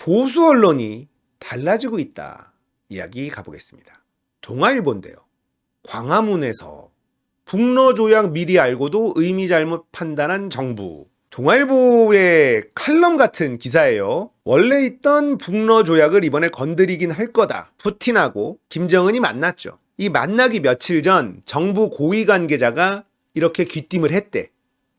보수 언론이 달라지고 있다. 이야기 가보겠습니다. 동아일보인데요. 광화문에서 북러 조약 미리 알고도 의미 잘못 판단한 정부. 동아일보의 칼럼 같은 기사예요. 원래 있던 북러 조약을 이번에 건드리긴 할 거다. 푸틴하고 김정은이 만났죠. 이 만나기 며칠 전 정부 고위 관계자가 이렇게 귀띔을 했대.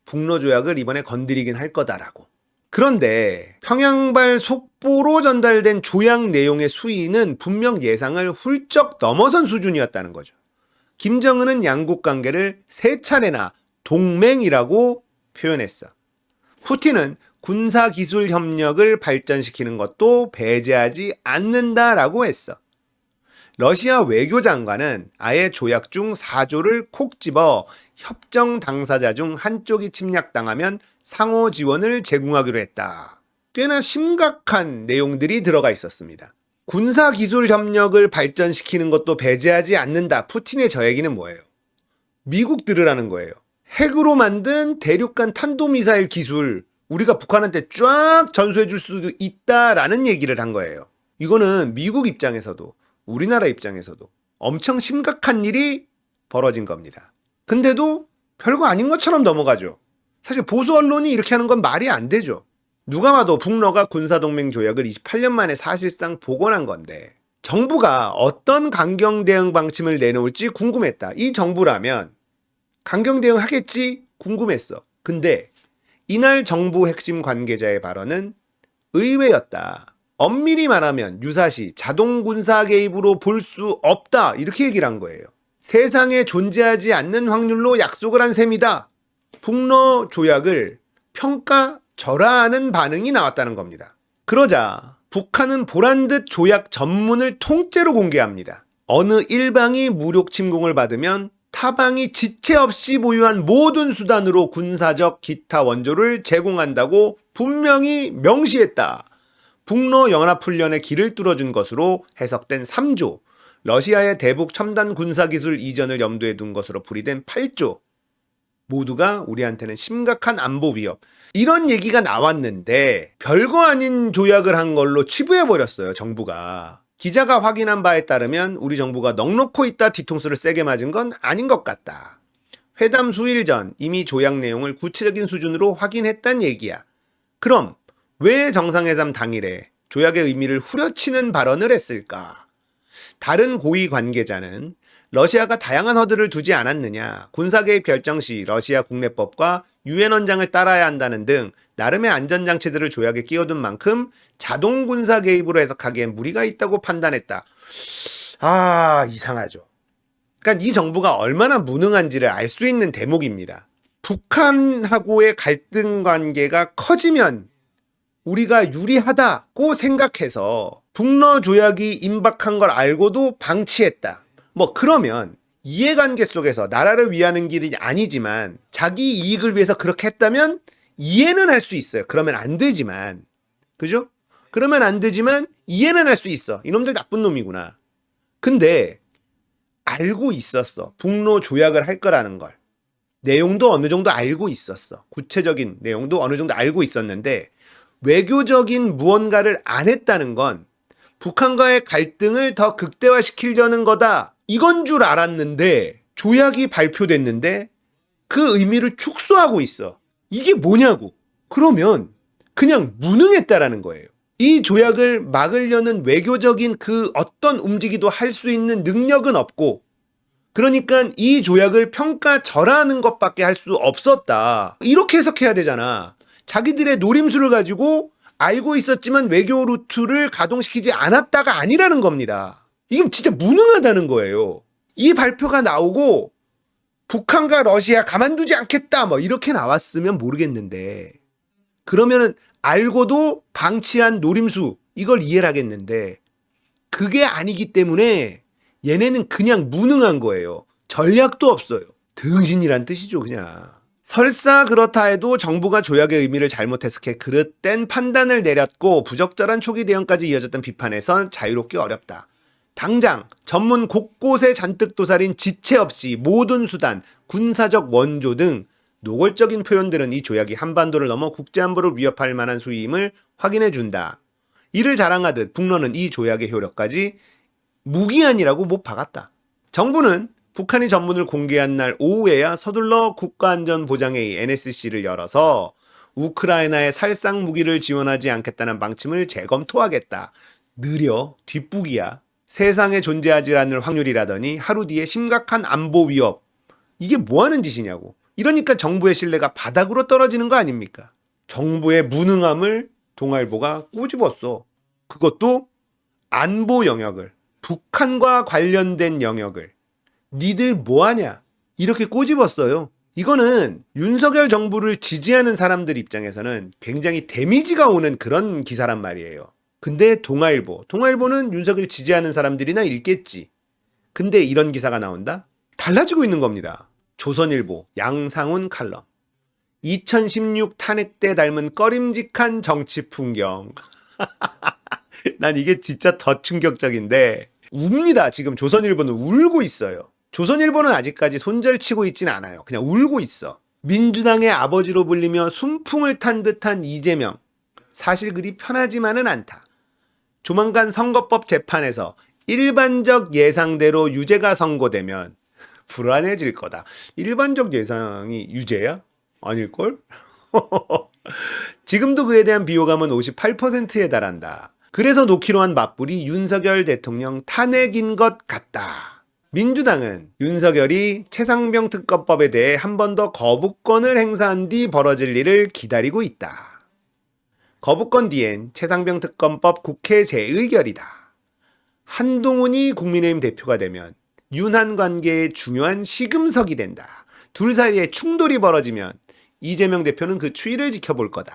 북러 조약을 이번에 건드리긴 할 거다라고. 그런데 평양발 속 보로 전달된 조약 내용의 수위는 분명 예상을 훌쩍 넘어선 수준이었다는 거죠. 김정은은 양국 관계를 세 차례나 동맹이라고 표현했어. 푸틴은 군사 기술 협력을 발전시키는 것도 배제하지 않는다라고 했어. 러시아 외교장관은 아예 조약 중 4조를 콕 집어 협정 당사자 중 한쪽이 침략당하면 상호 지원을 제공하기로 했다. 꽤나 심각한 내용들이 들어가 있었습니다. 군사 기술 협력을 발전시키는 것도 배제하지 않는다. 푸틴의 저 얘기는 뭐예요? 미국 들으라는 거예요. 핵으로 만든 대륙간 탄도미사일 기술 우리가 북한한테 쫙 전수해 줄 수도 있다라는 얘기를 한 거예요. 이거는 미국 입장에서도 우리나라 입장에서도 엄청 심각한 일이 벌어진 겁니다. 근데도 별거 아닌 것처럼 넘어가죠. 사실 보수 언론이 이렇게 하는 건 말이 안 되죠. 누가 봐도 북러가 군사동맹 조약을 28년 만에 사실상 복원한 건데 정부가 어떤 강경 대응 방침을 내놓을지 궁금했다. 이 정부라면 강경 대응 하겠지 궁금했어. 근데 이날 정부 핵심 관계자의 발언은 의외였다. 엄밀히 말하면 유사시 자동 군사 개입으로 볼 수 없다. 이렇게 얘기를 한 거예요. 세상에 존재하지 않는 확률로 약속을 한 셈이다. 북러 조약을 평가 절하하는 반응이 나왔다는 겁니다. 그러자 북한은 보란 듯 조약 전문을 통째로 공개합니다. 어느 일방이 무력 침공을 받으면 타방이 지체 없이 보유한 모든 수단으로 군사적 기타 원조를 제공한다고 분명히 명시했다. 북러 연합훈련의 길을 뚫어준 것으로 해석된 3조, 러시아의 대북 첨단 군사기술 이전을 염두에 둔 것으로 풀이된 8조, 모두가 우리한테는 심각한 안보 위협. 이런 얘기가 나왔는데 별거 아닌 조약을 한 걸로 치부해버렸어요, 정부가. 기자가 확인한 바에 따르면 우리 정부가 넉넉고 있다 뒤통수를 세게 맞은 건 아닌 것 같다. 회담 수일 전 이미 조약 내용을 구체적인 수준으로 확인했단 얘기야. 그럼 왜 정상회담 당일에 조약의 의미를 후려치는 발언을 했을까? 다른 고위 관계자는 러시아가 다양한 허들을 두지 않았느냐, 군사개입 결정 시 러시아 국내법과 유엔 원장을 따라야 한다는 등 나름의 안전장치들을 조약에 끼워둔 만큼 자동 군사 개입으로 해석하기엔 무리가 있다고 판단했다. 아, 이상하죠. 그러니까 이 정부가 얼마나 무능한지를 알 수 있는 대목입니다. 북한하고의 갈등 관계가 커지면 우리가 유리하다고 생각해서 북러 조약이 임박한 걸 알고도 방치했다. 뭐 그러면 이해관계 속에서 나라를 위하는 길이 아니지만 자기 이익을 위해서 그렇게 했다면 이해는 할 수 있어요. 그러면 안 되지만 그죠? 그러면 안 되지만 이해는 할 수 있어. 이놈들 나쁜 놈이구나. 근데 알고 있었어. 북로 조약을 할 거라는 걸. 내용도 어느 정도 알고 있었어. 구체적인 내용도 어느 정도 알고 있었는데 외교적인 무언가를 안 했다는 건 북한과의 갈등을 더 극대화시키려는 거다. 이건 줄 알았는데 조약이 발표됐는데 그 의미를 축소하고 있어. 이게 뭐냐고. 그러면 그냥 무능했다라는 거예요. 이 조약을 막으려는 외교적인 그 어떤 움직이도 할 수 있는 능력은 없고 그러니까 이 조약을 평가 절하하는 것밖에 할 수 없었다. 이렇게 해석해야 되잖아. 자기들의 노림수를 가지고 알고 있었지만 외교 루트를 가동시키지 않았다가 아니라는 겁니다. 이게 진짜 무능하다는 거예요. 이 발표가 나오고 북한과 러시아 가만두지 않겠다 뭐 이렇게 나왔으면 모르겠는데 그러면은 알고도 방치한 노림수 이걸 이해를 하겠는데 그게 아니기 때문에 얘네는 그냥 무능한 거예요. 전략도 없어요. 등신이란 뜻이죠, 그냥. 설사 그렇다 해도 정부가 조약의 의미를 잘못 해석해 그릇된 판단을 내렸고 부적절한 초기 대응까지 이어졌던 비판에선 자유롭기 어렵다. 당장 전문 곳곳에 잔뜩 도사린 지체 없이 모든 수단, 군사적 원조 등 노골적인 표현들은 이 조약이 한반도를 넘어 국제안보를 위협할 만한 수위임을 확인해 준다. 이를 자랑하듯 북러는 이 조약의 효력까지 무기한이라고 못 박았다. 정부는 북한이 전문을 공개한 날 오후에야 서둘러 국가안전보장회의 NSC를 열어서 우크라이나에 살상 무기를 지원하지 않겠다는 방침을 재검토하겠다. 느려 뒷북이야. 세상에 존재하지 않을 확률이라더니 하루 뒤에 심각한 안보 위협. 이게 뭐 하는 짓이냐고. 이러니까 정부의 신뢰가 바닥으로 떨어지는 거 아닙니까? 정부의 무능함을 동아일보가 꼬집었어. 그것도 안보 영역을, 북한과 관련된 영역을. 니들 뭐 하냐? 이렇게 꼬집었어요. 이거는 윤석열 정부를 지지하는 사람들 입장에서는 굉장히 데미지가 오는 그런 기사란 말이에요. 근데 동아일보, 동아일보는 윤석열 지지하는 사람들이나 읽겠지. 근데 이런 기사가 나온다? 달라지고 있는 겁니다. 조선일보, 양상훈 칼럼. 2016 탄핵 때 닮은 꺼림직한 정치 풍경. 난 이게 진짜 더 충격적인데, 웁니다. 지금 조선일보는 울고 있어요. 조선일보는 아직까지 손절치고 있진 않아요. 그냥 울고 있어. 민주당의 아버지로 불리며 순풍을 탄 듯한 이재명. 사실 그리 편하지만은 않다. 조만간 선거법 재판에서 일반적 예상대로 유죄가 선고되면 불안해질 거다. 일반적 예상이 유죄야? 아닐걸? 지금도 그에 대한 비호감은 58%에 달한다. 그래서 놓기로 한 맞불이 윤석열 대통령 탄핵인 것 같다. 민주당은 윤석열이 최상병 특검법에 대해 한 번 더 거부권을 행사한 뒤 벌어질 일을 기다리고 있다. 거부권 뒤엔 최상병 특검법 국회 재의결이다. 한동훈이 국민의힘 대표가 되면 윤한 관계의 중요한 시금석이 된다. 둘 사이에 충돌이 벌어지면 이재명 대표는 그 추이를 지켜볼 거다.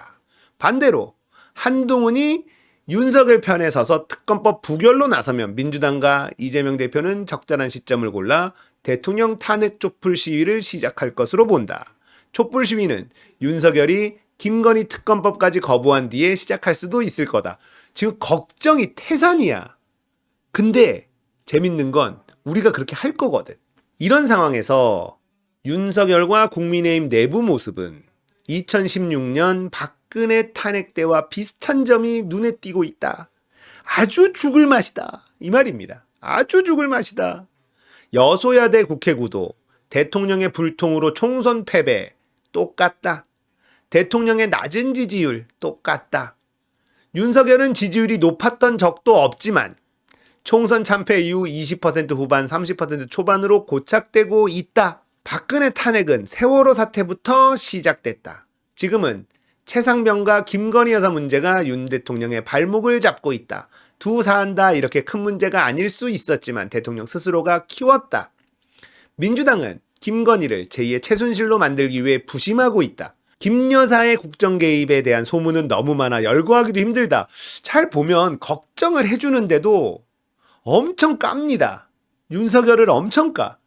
반대로 한동훈이 윤석열 편에 서서 특검법 부결로 나서면 민주당과 이재명 대표는 적절한 시점을 골라 대통령 탄핵 촛불 시위를 시작할 것으로 본다. 촛불 시위는 윤석열이 김건희 특검법까지 거부한 뒤에 시작할 수도 있을 거다. 지금 걱정이 태산이야. 근데 재밌는 건 우리가 그렇게 할 거거든. 이런 상황에서 윤석열과 국민의힘 내부 모습은 2016년 박근혜 탄핵 때와 비슷한 점이 눈에 띄고 있다. 아주 죽을 맛이다. 이 말입니다. 아주 죽을 맛이다. 여소야대 국회 구도, 대통령의 불통으로 총선 패배, 똑같다. 대통령의 낮은 지지율, 똑같다. 윤석열은 지지율이 높았던 적도 없지만, 총선 참패 이후 20% 후반, 30% 초반으로 고착되고 있다. 박근혜 탄핵은 세월호 사태부터 시작됐다. 지금은 최상병과 김건희 여사 문제가 윤 대통령의 발목을 잡고 있다. 두 사안 다 이렇게 큰 문제가 아닐 수 있었지만 대통령 스스로가 키웠다. 민주당은 김건희를 제2의 최순실로 만들기 위해 부심하고 있다. 김 여사의 국정 개입에 대한 소문은 너무 많아 열거하기도 힘들다. 잘 보면 걱정을 해주는데도 엄청 깝니다. 윤석열을 엄청 까.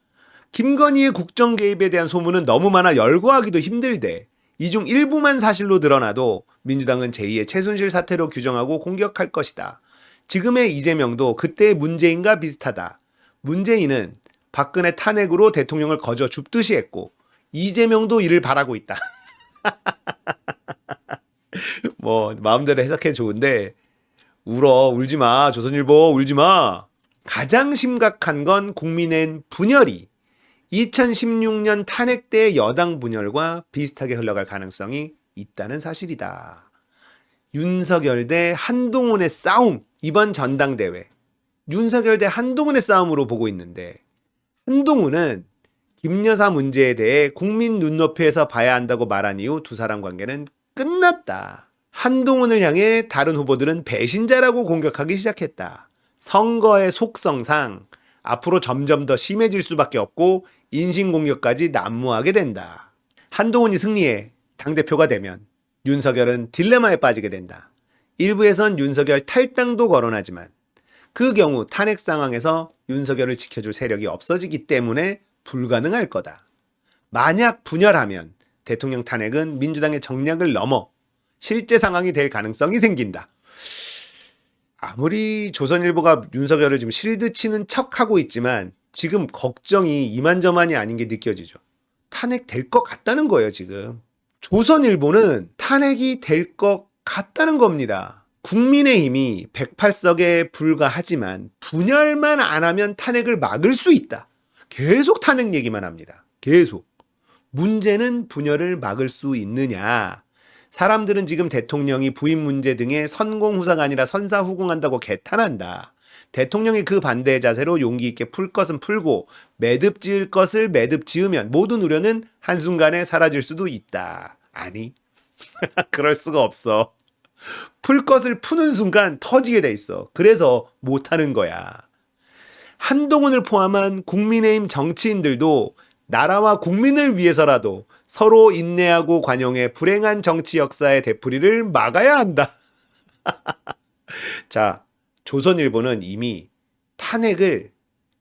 김건희의 국정 개입에 대한 소문은 너무 많아 열거하기도 힘들대. 이 중 일부만 사실로 드러나도 민주당은 제2의 최순실 사태로 규정하고 공격할 것이다. 지금의 이재명도 그때의 문재인과 비슷하다. 문재인은 박근혜 탄핵으로 대통령을 거저 줍듯이 했고 이재명도 이를 바라고 있다. 뭐 마음대로 해석해 좋은데 울어 울지 마 조선일보 울지 마. 가장 심각한 건 국민의 분열이 2016년 탄핵 때 여당 분열과 비슷하게 흘러갈 가능성이 있다는 사실이다. 윤석열 대 한동훈의 싸움, 이번 전당대회. 윤석열 대 한동훈의 싸움으로 보고 있는데, 한동훈은 김여사 문제에 대해 국민 눈높이에서 봐야 한다고 말한 이후 두 사람 관계는 끝났다. 한동훈을 향해 다른 후보들은 배신자라고 공격하기 시작했다. 선거의 속성상 앞으로 점점 더 심해질 수밖에 없고 인신공격까지 난무하게 된다. 한동훈이 승리해 당대표가 되면 윤석열은 딜레마에 빠지게 된다. 일부에선 윤석열 탈당도 거론하지만 그 경우 탄핵 상황에서 윤석열을 지켜줄 세력이 없어지기 때문에 불가능할 거다. 만약 분열하면 대통령 탄핵은 민주당의 정략을 넘어 실제 상황이 될 가능성이 생긴다. 아무리 조선일보가 윤석열을 지금 실드 치는 척 하고 있지만 지금 걱정이 이만저만이 아닌 게 느껴지죠. 탄핵 될 것 같다는 거예요, 지금. 조선일보는 탄핵이 될 것 같다는 겁니다. 국민의힘이 108석에 불과하지만 분열만 안 하면 탄핵을 막을 수 있다. 계속 탄핵 얘기만 합니다. 계속. 문제는 분열을 막을 수 있느냐. 사람들은 지금 대통령이 부인 문제 등에 선공후사가 아니라 선사후공한다고 개탄한다. 대통령이 그 반대의 자세로 용기 있게 풀 것은 풀고 매듭 지을 것을 매듭 지으면 모든 우려는 한순간에 사라질 수도 있다. 아니, 그럴 수가 없어. 풀 것을 푸는 순간 터지게 돼 있어. 그래서 못하는 거야. 한동훈을 포함한 국민의힘 정치인들도 나라와 국민을 위해서라도 서로 인내하고 관용해 불행한 정치 역사의 되풀이를 막아야 한다. 자, 조선일보는 이미 탄핵을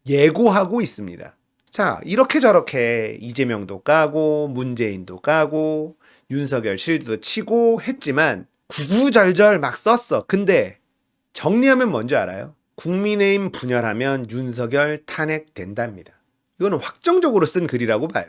예고하고 있습니다. 자, 이렇게 저렇게 이재명도 까고 문재인도 까고 윤석열 실드도 치고 했지만 구구절절 막 썼어. 근데 정리하면 뭔지 알아요? 국민의힘 분열하면 윤석열 탄핵된답니다. 이거는 확정적으로 쓴 글이라고 봐요.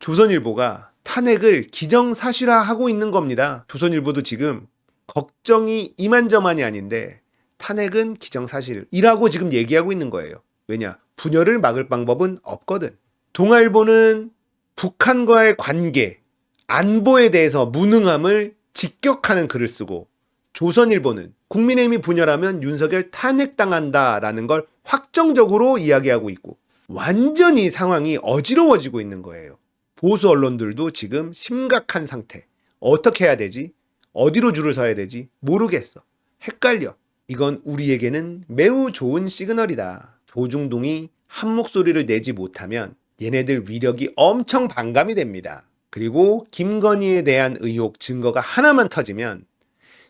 조선일보가 탄핵을 기정사실화하고 있는 겁니다. 조선일보도 지금 걱정이 이만저만이 아닌데 탄핵은 기정사실이라고 지금 얘기하고 있는 거예요. 왜냐? 분열을 막을 방법은 없거든. 동아일보는 북한과의 관계, 안보에 대해서 무능함을 직격하는 글을 쓰고 조선일보는 국민의힘이 분열하면 윤석열 탄핵당한다라는 걸 확정적으로 이야기하고 있고 완전히 상황이 어지러워지고 있는 거예요. 보수 언론들도 지금 심각한 상태. 어떻게 해야 되지? 어디로 줄을 서야 되지? 모르겠어. 헷갈려. 이건 우리에게는 매우 좋은 시그널이다. 조중동이 한 목소리를 내지 못하면 얘네들 위력이 엄청 반감이 됩니다. 그리고 김건희에 대한 의혹 증거가 하나만 터지면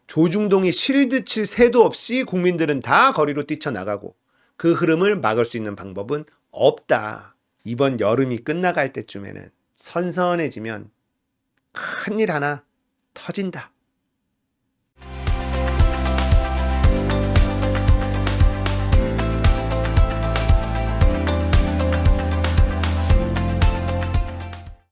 조중동이 실드 칠 새도 없이 국민들은 다 거리로 뛰쳐나가고 그 흐름을 막을 수 있는 방법은 없다. 이번 여름이 끝나갈 때쯤에는 선선해지면 큰일 하나 터진다.